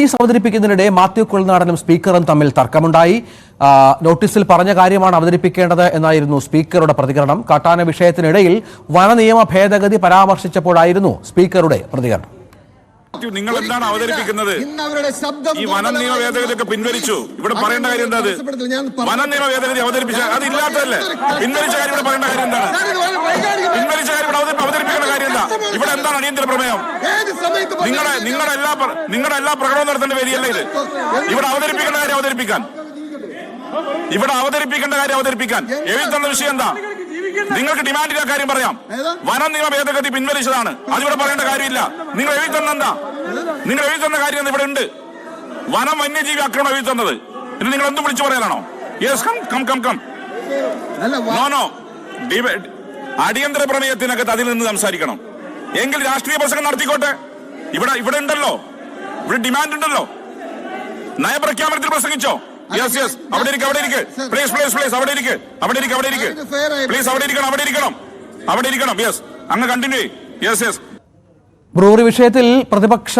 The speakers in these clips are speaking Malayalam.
നോട്ടീസ് അവതരിപ്പിക്കുന്നതിനിടെ മാത്യു കുളനാടനും സ്പീക്കറും തമ്മിൽ തർക്കമുണ്ടായി. നോട്ടീസിൽ പറഞ്ഞ കാര്യമാണ് അവതരിപ്പിക്കേണ്ടത് എന്നായിരുന്നു സ്പീക്കറുടെ പ്രതികരണം. കാട്ടാന വിഷയത്തിനിടയിൽ വനനിയമ ഭേദഗതി പരാമർശിച്ചപ്പോഴായിരുന്നു സ്പീക്കറുടെ പ്രതികരണം. മാത്യു, നിങ്ങൾ എന്താണ് അവതരിപ്പിക്കുന്നത്? ഈ വന നിയമ ഭേദഗതിയൊക്കെ പിൻവലിച്ചു. ഇവിടെ പറയേണ്ട കാര്യം എന്താ അത്? ഞാൻ വനം നിയമ ഭേദഗതി അവതരിപ്പിച്ച അത് ഇല്ലാത്തതല്ലേ? പിൻവലിച്ച കാര്യം ഇവിടെ പറയേണ്ട കാര്യം എന്താണ് പിൻവലിച്ച കാര്യം ഇവിടെ അവതരി- അവതരിപ്പിക്കേണ്ട കാര്യം എന്താ ഇവിടെ എന്താണ് അടിയന്തര പ്രമേയം? നിങ്ങളുടെ നിങ്ങളുടെ എല്ലാ നിങ്ങളുടെ എല്ലാ പ്രകടനവും നടത്തേണ്ട വേദിയല്ല ഇത്? ഇവിടെ അവതരിപ്പിക്കേണ്ട കാര്യം അവതരിപ്പിക്കാൻ. ഇവിടെ അവതരിപ്പിക്കേണ്ട കാര്യം അവതരിപ്പിക്കാൻ. എഴുതുന്ന വിഷയം എന്താ? നിങ്ങൾക്ക് ഡിമാൻഡിന്റെ കാര്യം പറയാം? വനം നിയമ ഭേദഗതി പിൻവലിച്ചതാണ്. അതിവിടെ പറയേണ്ട കാര്യമില്ല. നിങ്ങൾ എഴുതുന്ന എന്താ? നിങ്ങൾ എഴുതുന്ന കാര്യം ഇവിടെ ഉണ്ട്? വനം വന്യജീവി ആക്രമണം എഴുതുന്നത് ഇത് നിങ്ങൾ എന്തും വിളിച്ചു പറയാനാണോ yes come come come come no no അടിയന്തര പ്രമേയത്തിനകത്ത് അതിൽ നിന്ന് സംസാരിക്കണം. എങ്കിൽ രാഷ്ട്രീയ പ്രസംഗം നടത്തിക്കോട്ടെ. ഇവിടെ ഇവിടെ ഉണ്ടല്ലോ. ഇവിടെ ഡിമാൻഡ് ഉണ്ടല്ലോ. നയപ്രഖ്യാപനത്തിൽ പ്രസംഗിച്ചോ? യെസ് യെസ് അവിടെ ഇരിക്കും അവിടെ ഇരിക്കും. പ്ലീസ് പ്ലീസ് പ്ലീസ് അവിടെ ഇരിക്കും. അവിടെ ഇരിക്കും അവിടെ ഇരിക്കും. പ്ലീസ് അവിടെ ഇരിക്കണം അവിടെ ഇരിക്കണം. അവിടെ ഇരിക്കണം. യെസ് അങ്ങ് കണ്ടിന്യൂ യെസ് യെസ് ബ്രൂറി വിഷയത്തിൽ പ്രതിപക്ഷ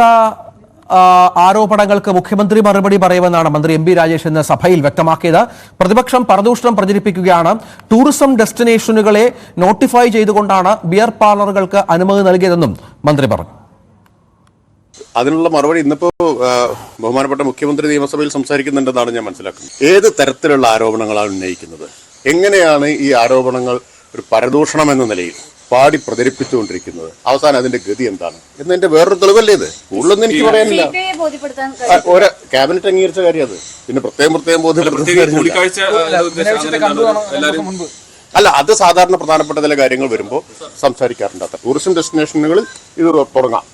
ആരോപണങ്ങൾക്ക് മുഖ്യമന്ത്രി മറുപടി പറയുമെന്നാണ് മന്ത്രി എം ബി രാജേഷ് ഇന്ന് സഭയിൽ വ്യക്തമാക്കിയത്. പ്രതിപക്ഷം പരദൂഷണം പ്രചരിപ്പിക്കുകയാണ്. ടൂറിസം ഡെസ്റ്റിനേഷനുകളെ നോട്ടിഫൈ ചെയ്തുകൊണ്ടാണ് ബിയർ പാർലറുകൾക്ക് അനുമതി നൽകിയതെന്നും മന്ത്രി പറഞ്ഞു. അതിനുള്ള മറുപടി ഇന്നിപ്പോ ബഹുമാനപ്പെട്ട മുഖ്യമന്ത്രി നിയമസഭയിൽ സംസാരിക്കുന്നുണ്ടെന്നാണ് ഞാൻ മനസ്സിലാക്കുന്നത്. ഏത് തരത്തിലുള്ള ആരോപണങ്ങളാണ് ഉന്നയിക്കുന്നത്? എങ്ങനെയാണ് ഈ ആരോപണങ്ങൾ ഒരു പരദൂഷണം എന്ന നിലയിൽ പാടി പ്രചരിപ്പിച്ചുകൊണ്ടിരിക്കുന്നത്. അവസാനം അതിന്റെ ഗതി എന്താണ്? എന്നതിന്റെ വേറൊരു തെളിവല്ലേ ഇത്? കൂടുതലൊന്നും എനിക്ക് പറയാനില്ല. ഒരു ക്യാബിനറ്റ് അംഗീകരിച്ച കാര്യം അത് പിന്നെ പ്രത്യേകം പ്രത്യേകം ബോധ്യപ്പെടുത്തുന്ന എല്ലാവരും അല്ല അത് സാധാരണ പ്രധാനപ്പെട്ട ചില കാര്യങ്ങൾ വരുമ്പോൾ സംസാരിക്കാറുണ്ട്. അത്ര ടൂറിസം ഡെസ്റ്റിനേഷനുകളിൽ ഇത് തുടങ്ങാം.